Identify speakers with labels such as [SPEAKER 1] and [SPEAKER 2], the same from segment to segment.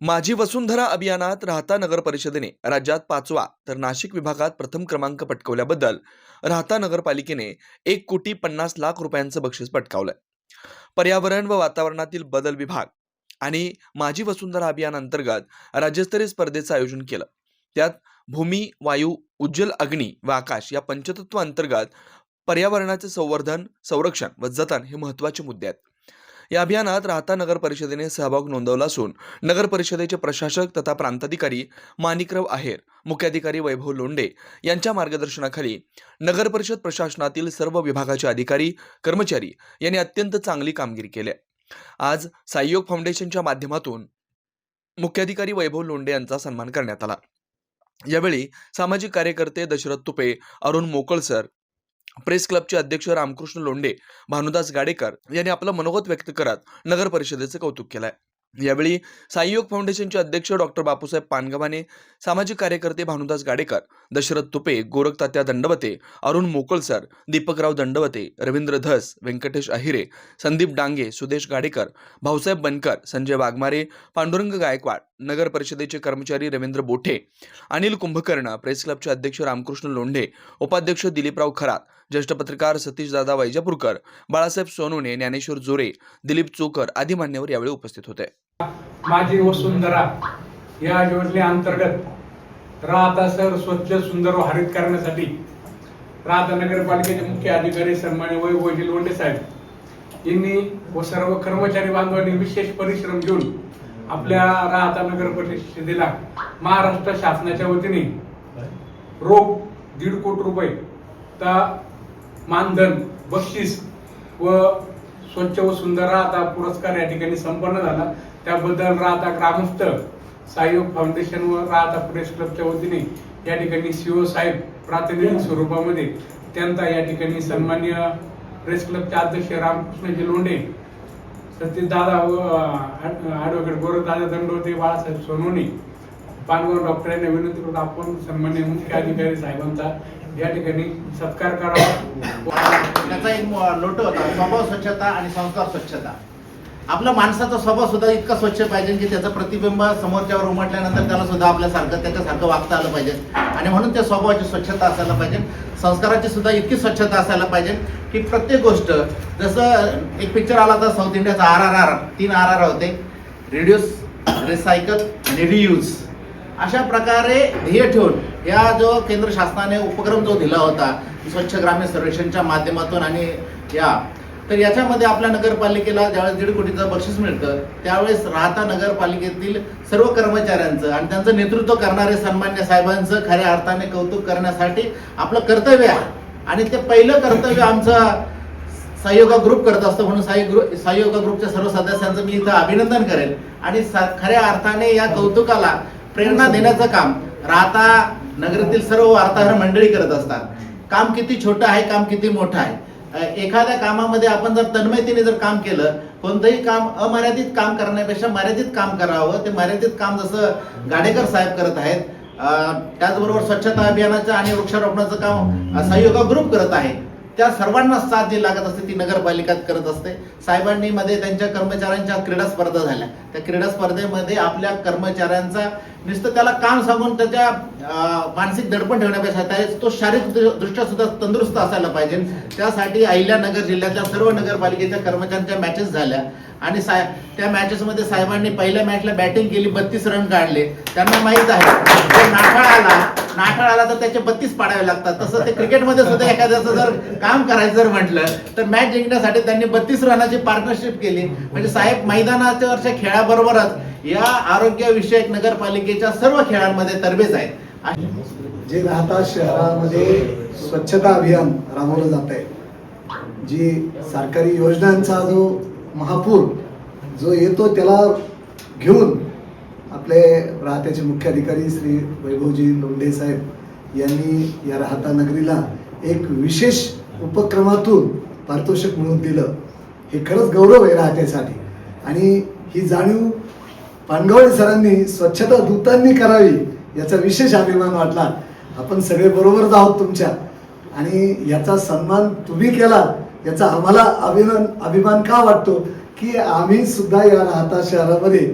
[SPEAKER 1] माझी वसुंधरा अभियानात राहता नगर परिषदेने राज्यात पाचवा तर नाशिक विभागात प्रथम क्रमांक पटकवल्याबद्दल राहता नगरपालिकेने एक कोटी पन्नास लाख रुपयांचं बक्षीस पटकावलंय. पर्यावरण व वातावरणातील बदल विभाग आणि माझी वसुंधरा अभियान अंतर्गत राज्यस्तरीय स्पर्धेचं आयोजन केलं. त्यात भूमी वायू उज्ज्वल अग्नी व आकाश या पंचतत्व अंतर्गत पर्यावरणाचे संवर्धन संरक्षण व जतन हे महत्त्वाचे मुद्दे आहेत. या अभियानात राहता नगर परिषदेने सहभाग नोंदवला असून नगर परिषदेचे प्रशासक तथा प्रांताधिकारी माणिकराव आहेर मुख्याधिकारी वैभव लोंडे यांच्या मार्गदर्शनाखाली नगर परिषद प्रशासनातील सर्व विभागाचे अधिकारी कर्मचारी यांनी अत्यंत चांगली कामगिरी केली आज साईयोग फाउंडेशनच्या माध्यमातून मुख्याधिकारी वैभव लोंडे यांचा सन्मान करण्यात आला. यावेळी सामाजिक कार्यकर्ते दशरथ तुपे अरुण मोकळसर प्रेस क्लबचे अध्यक्ष रामकृष्ण लोंडे भानुदास गाडेकर यांनी आपलं मनोगत व्यक्त करत नगर परिषदेचं कौतुक केलंय. यावेळी साईयोग फाउंडेशनचे अध्यक्ष डॉक्टर बापूसाहेब पानगवाने सामाजिक कार्यकर्ते भानुदास गाडेकर दशरथ तुपे गोरख तात्या दंडवते अरुण मोकळसर दीपकराव दंडवते रवींद्र धस व्यंकटेश अहिरे संदीप डांगे सुदेश गाडेकर भाऊसाहेब बनकर संजय वाघमारे पांडुरंग गायकवाड नगर परिषदेचे कर्मचारी रवींद्र बोठे अनिल कुंभकर्ण प्रेस क्लबचे अध्यक्ष रामकृष्ण लोंढे उपाध्यक्ष दिलीपराव खरात ज्येष्ठ पत्रकार सतीशदादा वैजापूरकर बाळासाहेब सोनवणे ज्ञानेश्वर जोरे दिलीप चोकर आदी मान्यवर यावेळी उपस्थित होते.
[SPEAKER 2] माझी वसुंधरा या योजनेअंतर्गत राहता सर स्वच्छ सुंदर व हरित करण्यासाठी राहता नगरपालिकेचे मुख्य अधिकारी सन्मान्य वैभवजी लोंढे साहेब. यांनी व सर्व कर्मचारी बांधवांनी विशेष परिश्रम घेऊन आपल्या राहता नगर परिषदेला महाराष्ट्र शासनाच्या वतीने रोख दीड कोटी रुपये ता मानधन बक्षीस व स्वच्छ व सुंदर राहता पुरस्कार या ठिकाणी संपन्न झाला. त्याबद्दल राहता ग्रामस्थ सहयोग फाउंडेशन व राहता प्रेस क्लबच्या वतीने या ठिकाणी सीओ साहेब प्रातिनिधिक स्वरूपामध्ये त्यांचा या ठिकाणी सन्मान्य प्रेस क्लबचे अध्यक्ष रामकृष्णजी लोंढे सतीश दादा व ॲडव्होकेट गोरखदादा दंडवते बाळासाहेब सोनवणे. पानगाव डॉक्टर यांना विनंती करतो आपण सन्मान्य मुख्य अधिकारी साहेबांचा या ठिकाणी सत्कार करावा.
[SPEAKER 3] त्याचा एक नोट होता स्वभाव स्वच्छता आणि संस्कार स्वच्छता. आपला माणसाचा स्वभाव सुद्धा इतका स्वच्छ पाहिजे की त्याचं प्रतिबिंब समोरच्यावर उमटल्यानंतर त्याला सुद्धा आपल्यासारखं त्याच्यासारखं वागता आलं पाहिजे. आणि म्हणून त्या स्वभावाची स्वच्छता असायला पाहिजे. संस्काराची सुद्धा इतकी स्वच्छता असायला पाहिजे की प्रत्येक गोष्ट जसं एक पिक्चर आला होता साऊथ इंडियाचा आर आर आर तीन आर आर होते. रिड्यूस रिसायकल आणि रियूज अशा प्रकारे ध्येय ठेवून या जो केंद्र शासनाने उपक्रम जो दिला होता स्वच्छ ग्रामीण सर्वेक्षणच्या माध्यमातून आणि या तर याच्यामध्ये आपल्या नगरपालिकेला ज्यावेळेस दीड कोटीचं बक्षीस मिळतं त्यावेळेस राहता नगरपालिकेतील सर्व कर्मचाऱ्यांचं आणि त्यांचं नेतृत्व करणारे सन्मान्य साहेबांचं खऱ्या अर्थाने कौतुक करण्यासाठी आपलं कर्तव्य आहे. आणि ते पहिलं कर्तव्य आमचं सहयोगा ग्रुप करत असतो म्हणून सहयोग ग्रुप सहयोगा ग्रुपच्या सर्व सदस्यांचं मी इथं अभिनंदन करेन आणि खऱ्या अर्थाने या कौतुकाला प्रेरणा देण्याचं काम राहता नगरातील सर्व वार्ताहर मंडळी करत असतात. काम किती छोटं आहे काम किती मोठं आहे. एखाद्या कामामध्ये आपण जर तन्मयतेने जर काम केलं कोणतंही काम अमर्यादित काम करण्यापेक्षा मर्यादित काम करावं. ते मर्यादित काम जसं गाडेकर साहेब करत आहेत त्याचबरोबर स्वच्छता अभियानाचं आणि वृक्षारोपणाचं काम सहयोग सहयोगा ग्रुप करत आहे. त्या सर्वांना साथ जी लागत असते ती नगरपालिका करत असते. साहेबांनी मध्ये त्यांच्या कर्मचाऱ्यांच्या क्रीडा स्पर्धा झाल्या. त्या क्रीडा स्पर्धेमध्ये आपल्या कर्मचाऱ्यांचा नुसतं त्याला काम सांगून त्याच्या मानसिक दडपण ठेवण्यापेक्षा त्या- तो शारीरिक दृष्ट्या सुद्धा तंदुरुस्त असायला पाहिजे. त्यासाठी अहिल्यानगर जिल्ह्यातल्या सर्व नगरपालिकेच्या कर्मचाऱ्यांच्या मॅचेस झाल्या. आणि साय त्या मॅचेसमध्ये साहेबांनी पहिल्या मॅचला बॅटिंग केली बत्तीस रन काढले. त्यांना माहीत आहे जर नाठाळ आला नाठाळ आला तर त्याचे बत्तीस पाडावे लागतात. तसं ते क्रिकेटमध्ये सुद्धा एखाद्याचं जर काम करायचं जर म्हटलं तर मॅच जिंकण्यासाठी त्यांनी बत्तीस रनाची पार्टनरशिप केली. म्हणजे साहेब मैदानाच्या खेळाबरोबरच या आरोग्यविषयक नगरपालिकेच्या सर्व खेळांमध्ये तरबेज आहेत. आणि
[SPEAKER 4] जे राहता शहरामध्ये स्वच्छता अभियान राबवलं जात आहे जी सरकारी योजनांचा जो महापूर जो येतो त्याला घेऊन आपले राहत्याचे मुख्य अधिकारी श्री वैभवजी लोंढे साहेब यांनी या राहता नगरीला एक विशेष उपक्रमातून पारितोषिक मिळवून दिलं. हे खरंच गौरव आहे राहत्यासाठी. आणि ही जाणीव पानगवळे सरांनी स्वच्छता दूतांनी करावी याचा विशेष अभिमान वाटला. आपण सगळे बरोबरच आहोत तुमच्या. आणि याचा सन्मान तुम्ही केला याचा आम्हाला अभिमान अभिमान का वाटतो? की आम्ही सुद्धा या राहता शहरामध्ये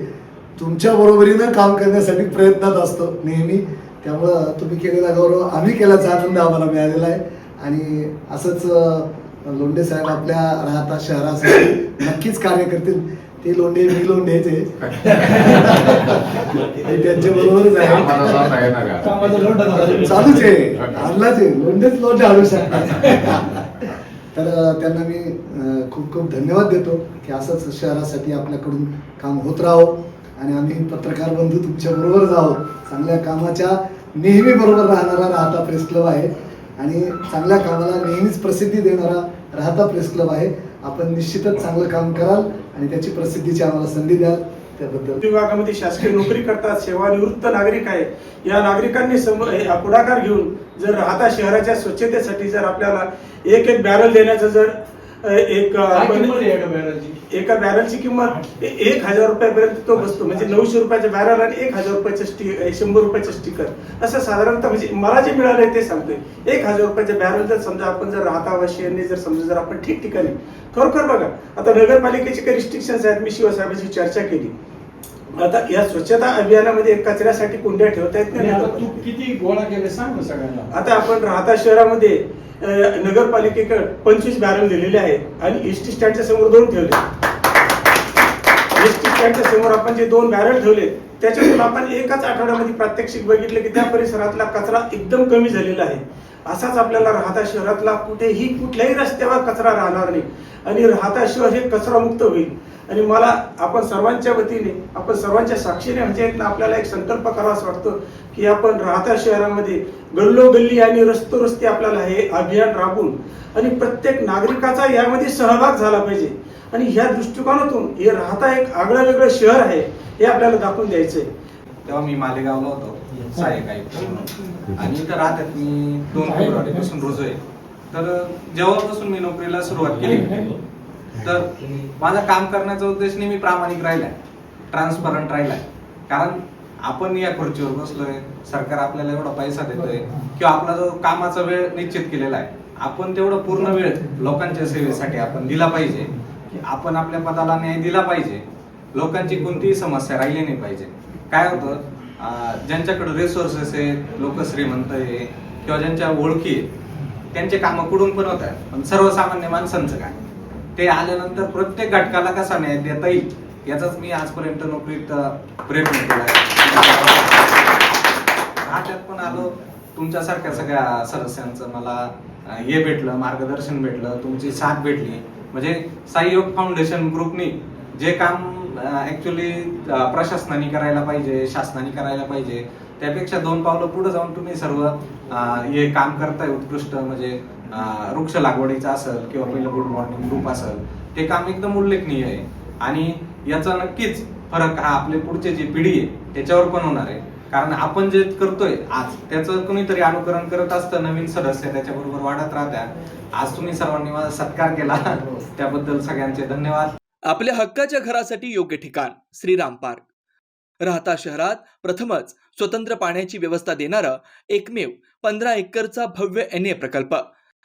[SPEAKER 4] तुमच्या बरोबरीनं काम करण्यासाठी प्रयत्नात असतो नेहमी. त्यामुळं तुम्ही केलेला गौरव आम्ही केल्याचा आनंद आम्हाला मिळालेला आहे. आणि असंच लोंढे साहेब आपल्या राहता शहरासाठी नक्कीच कार्य करतील. ते लोंढे मी लोंढेचे हे त्यांच्या बरोबरच आहे. चालूच आहे. आणलाच आहे. लोंढेच लोंढे आणू शकतात. तर त्यांना मी खूप खूप धन्यवाद देतो की असंच शहरासाठी आपल्याकडून काम होत राहो आणि आम्ही पत्रकार बंधू तुमच्या बरोबरच चांगल्या कामाच्या नेहमी बरोबर राहणारा राहता प्रेस क्लब आहे आणि चांगल्या कामाला नेहमीच प्रसिद्धी देणारा राहता प्रेस क्लब आहे. आपण निश्चितच चांगलं काम कराल आणि त्याची प्रसिद्धीची आम्हाला संधी द्याल. त्याबद्दल
[SPEAKER 5] विभागामध्ये शासकीय नोकरी करतात सेवानिवृत्त नागरिक आहे. या नागरिकांनी हे पुढाकार घेऊन जर राहता शहराच्या स्वच्छतेसाठी जर आपल्याला एक एक बॅरल देण्याचं जर एक
[SPEAKER 2] एका बॅरलची?
[SPEAKER 5] एका बॅरलची किंमत एक हजार रुपयापर्यंत तो बसतो. म्हणजे नऊशे रुपयाचा बॅरल आणि एक हजार रुपयाचं स्टी शंभर रुपयाचं स्टिकर असं साधारणतः म्हणजे मला जे मिळालंय ते सांगतोय. एक हजार रुपयाचं बॅरल जर समजा आपण जर राहतावासियांनी जर समजा जर आपण ठिकठिकाणी. खरोखर बघा आता नगरपालिकेचे काही रिस्ट्रिक्शन्स आहेत मी शिवसाहेबांची चर्चा केली. आता या स्वच्छता अभियानामध्ये कचऱ्यासाठी कुंड्या ठेवता येत
[SPEAKER 2] आणि आता
[SPEAKER 5] नाही
[SPEAKER 2] तू किती गोळा केले सांग ना सगळ्यांना.
[SPEAKER 5] आता आपण राहता शहरामध्ये नगरपालिकेकडे पंचवीस बॅरल दिलेले आहेत आणि एस टी स्टँडच्या समोर दोन ठेवले एस टी स्टँडच्या समोर आपण जे दोन बॅरल ठेवले त्याच्यातून आपण एकाच आठवड्यामध्ये प्रात्यक्षिक बघितलं की त्या परिसरातला कचरा एकदम कमी झालेला आहे. असाच आपल्याला राहता शहरातला कुठेही कुठल्याही रस्त्यावर कचरा राहणार नाही. आणि राहता शहर हे कचरामुक्त होईल. आणि मला आपण सर्वांच्या वतीने आपण सर्वांच्या साक्षीने म्हणजे आपल्याला एक संकल्प करावासा वाटतो की आपण राहता शहरामध्ये गल्लोगल्ली आणि रस्ते आपल्याला हे अभियान राबवून आणि प्रत्येक नागरिकाचा यामध्ये सहभाग झाला पाहिजे. आणि ह्या दृष्टिकोनातून हे राहता एक आगळं वेगळं शहर आहे हे आपल्याला दाखवून द्यायचंय.
[SPEAKER 6] तेव्हा मी मालेगावला होतो. सहाय्यक आयुक्त म्हणून. आणि इथं राहतात मी दोन फेब्रुवारीपासून रोज आहे. तर जेव्हापासून मी नोकरीला सुरुवात केली तर माझा काम करण्याचा उद्देश नेहमी प्रामाणिक राहिलाय. ट्रान्सपरंट राहिलाय. कारण आपण या खुर्चीवर बसलोय सरकार आपल्याला एवढा पैसा देतोय किंवा आपला जो कामाचा वेळ निश्चित केलेला आहे आपण तेवढं पूर्ण वेळ लोकांच्या सेवेसाठी आपण दिला पाहिजे की आपण आपल्या पदाला न्याय दिला पाहिजे. लोकांची कोणतीही समस्या राहिली नाही पाहिजे. काय होतं ज्यांच्याकडे रिसोर्सेस आहेत लोक श्रीमंत आहे किंवा ज्यांच्या ओळखी आहेत त्यांचे कामं कुठून पण होत आहेत. पण सर्वसामान्य माणसांचं काय? ते आल्यानंतर प्रत्येक घटकाला कसा न्याय देता येईल? याचाच मी आजपर्यंत नोकरीत प्रयत्न केला राज्यात पण आलो. तुमच्यासारख्या सगळ्या सदस्यांचं मला हे भेटलं मार्गदर्शन भेटलं तुमची साथ भेटली. म्हणजे साईयोग फाउंडेशन ग्रुपनी जे काम ऍक्च्युली प्रशासनाने करायला पाहिजे शासनाने करायला पाहिजे त्यापेक्षा दोन पावलं पुढे जाऊन तुम्ही सर्व हे काम करताय उत्कृष्ट. म्हणजे वृक्ष लागवडीचं असेल किंवा पहिलं गुड मॉर्निंग ग्रुप असेल ते काम एकदम उल्लेखनीय आहे. आणि याचा नक्कीच फरक हा आपले पुढचे जी पिढी आहे त्याच्यावर पण होणार आहे. कारण आपण जे करतोय आज त्याचं कुणीतरी अनुकरण करत असतं नवीन सदस्य त्याच्याबरोबर वाढत राहत्या. आज तुम्ही सर्वांनी माझा सत्कार केला. त्याबद्दल सगळ्यांचे धन्यवाद.
[SPEAKER 1] आपल्या हक्काच्या घरासाठी योग्य ठिकाण श्रीराम पार्क. राहता शहरात प्रथमच स्वतंत्र पाण्याची व्यवस्था देणारा एकमेव पंधरा एकरचा भव्य एन ए प्रकल्प.